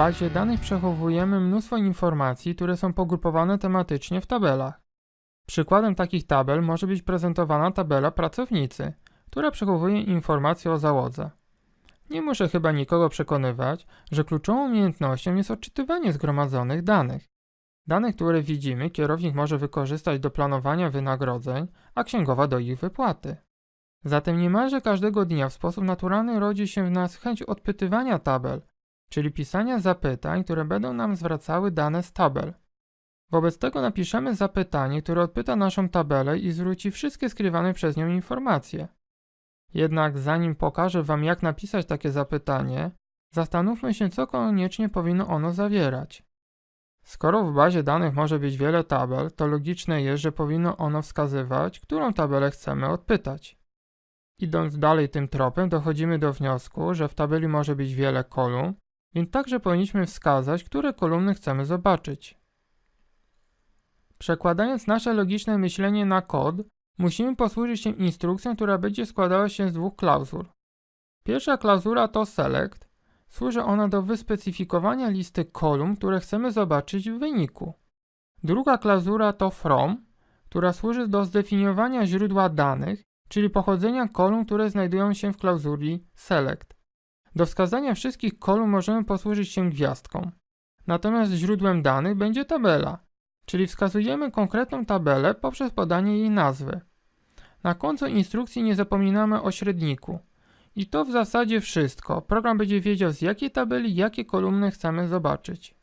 bazie danych przechowujemy mnóstwo informacji, które są pogrupowane tematycznie w tabelach. Przykładem takich tabel może być prezentowana tabela pracownicy, która przechowuje informacje o załodze. Nie muszę chyba nikogo przekonywać, że kluczową umiejętnością jest odczytywanie zgromadzonych danych. Danych, które widzimy, kierownik może wykorzystać do planowania wynagrodzeń, a księgowa do ich wypłaty. Zatem niemalże każdego dnia w sposób naturalny rodzi się w nas chęć odpytywania tabel, czyli pisania zapytań, które będą nam zwracały dane z tabel. Wobec tego napiszemy zapytanie, które odpyta naszą tabelę i zwróci wszystkie skrywane przez nią informacje. Jednak zanim pokażę Wam, jak napisać takie zapytanie, zastanówmy się, co koniecznie powinno ono zawierać. Skoro w bazie danych może być wiele tabel, to logiczne jest, że powinno ono wskazywać, którą tabelę chcemy odpytać. Idąc dalej tym tropem, dochodzimy do wniosku, że w tabeli może być wiele kolumn, więc także powinniśmy wskazać, które kolumny chcemy zobaczyć. Przekładając nasze logiczne myślenie na kod, musimy posłużyć się instrukcją, która będzie składała się z dwóch klauzul. Pierwsza klauzula to select. Służy ona do wyspecyfikowania listy kolumn, które chcemy zobaczyć w wyniku. Druga klauzula to from, która służy do zdefiniowania źródła danych, czyli pochodzenia kolumn, które znajdują się w klauzuli select. Do wskazania wszystkich kolumn możemy posłużyć się gwiazdką. Natomiast źródłem danych będzie tabela, czyli wskazujemy konkretną tabelę poprzez podanie jej nazwy. Na końcu instrukcji nie zapominamy o średniku. I to w zasadzie wszystko. Program będzie wiedział z jakiej tabeli jakie kolumny chcemy zobaczyć.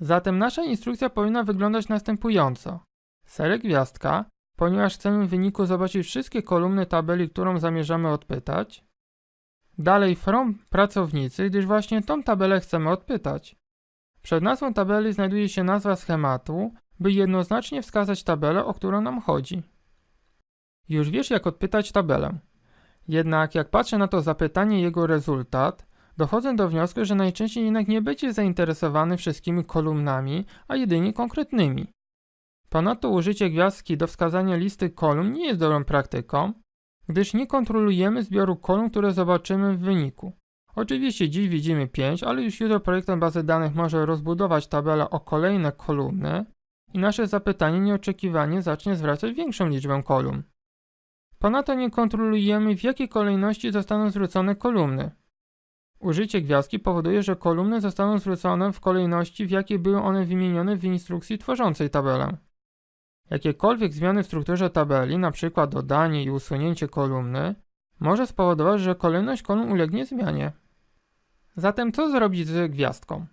Zatem nasza instrukcja powinna wyglądać następująco. Select gwiazdka, ponieważ chcemy w wyniku zobaczyć wszystkie kolumny tabeli, którą zamierzamy odpytać. Dalej from pracownicy, gdyż właśnie tą tabelę chcemy odpytać. Przed nazwą tabeli znajduje się nazwa schematu, by jednoznacznie wskazać tabelę, o którą nam chodzi. Już wiesz, jak odpytać tabelę. Jednak jak patrzę na to zapytanie i jego rezultat, dochodzę do wniosku, że najczęściej jednak nie będzie zainteresowany wszystkimi kolumnami, a jedynie konkretnymi. Ponadto użycie gwiazdki do wskazania listy kolumn nie jest dobrą praktyką, gdyż nie kontrolujemy zbioru kolumn, które zobaczymy w wyniku. Oczywiście dziś widzimy 5, ale już jutro projektant bazy danych może rozbudować tabelę o kolejne kolumny i nasze zapytanie nieoczekiwanie zacznie zwracać większą liczbę kolumn. Ponadto nie kontrolujemy w jakiej kolejności zostaną zwrócone kolumny. Użycie gwiazdki powoduje, że kolumny zostaną zwrócone w kolejności, w jakiej były one wymienione w instrukcji tworzącej tabelę. Jakiekolwiek zmiany w strukturze tabeli, np. dodanie i usunięcie kolumny, może spowodować, że kolejność kolumn ulegnie zmianie. Zatem co zrobić z gwiazdką?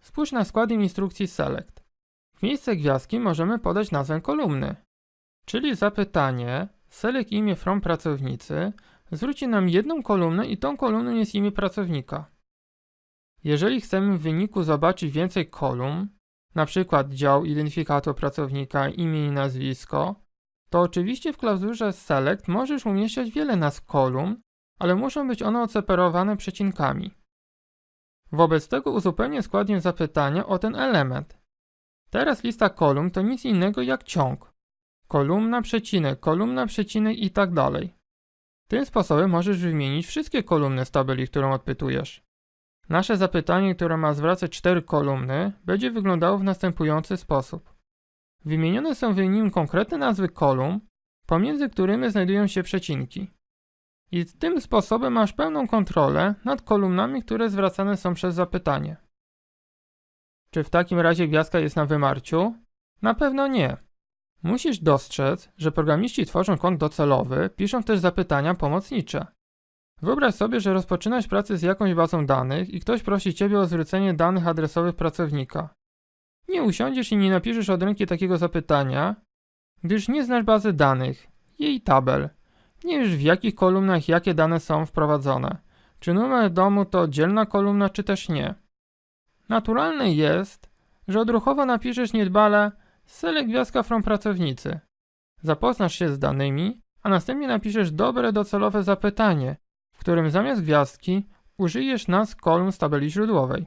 Spójrz na skład instrukcji select. W miejsce gwiazdki możemy podać nazwę kolumny, czyli zapytanie select imię from pracownicy zwróci nam jedną kolumnę i tą kolumną jest imię pracownika. Jeżeli chcemy w wyniku zobaczyć więcej kolumn, na przykład dział, identyfikator pracownika, imię i nazwisko, to oczywiście w klauzurze select możesz umieszczać wiele nazw kolumn, ale muszą być one odseparowane przecinkami. Wobec tego uzupełnię składnię zapytania o ten element. Teraz lista kolumn to nic innego jak ciąg. Kolumna, przecinek, kolumna, przecinek i tak dalej. Tym sposobem możesz wymienić wszystkie kolumny z tabeli, którą odpytujesz. Nasze zapytanie, które ma zwracać cztery kolumny, będzie wyglądało w następujący sposób. Wymienione są w nim konkretne nazwy kolumn, pomiędzy którymi znajdują się przecinki. I tym sposobem masz pełną kontrolę nad kolumnami, które zwracane są przez zapytanie. Czy w takim razie gwiazdka jest na wymarciu? Na pewno nie. Musisz dostrzec, że programiści tworzą kod docelowy, piszą też zapytania pomocnicze. Wyobraź sobie, że rozpoczynasz pracę z jakąś bazą danych i ktoś prosi ciebie o zwrócenie danych adresowych pracownika. Nie usiądziesz i nie napiszesz od ręki takiego zapytania, gdyż nie znasz bazy danych, jej tabel. Nie wiesz w jakich kolumnach jakie dane są wprowadzone. Czy numer domu to oddzielna kolumna, czy też nie. Naturalne jest, że odruchowo napiszesz niedbale select gwiazdka from pracownicy. Zapoznasz się z danymi, a następnie napiszesz dobre docelowe zapytanie, w którym zamiast gwiazdki użyjesz nazw kolumn z tabeli źródłowej.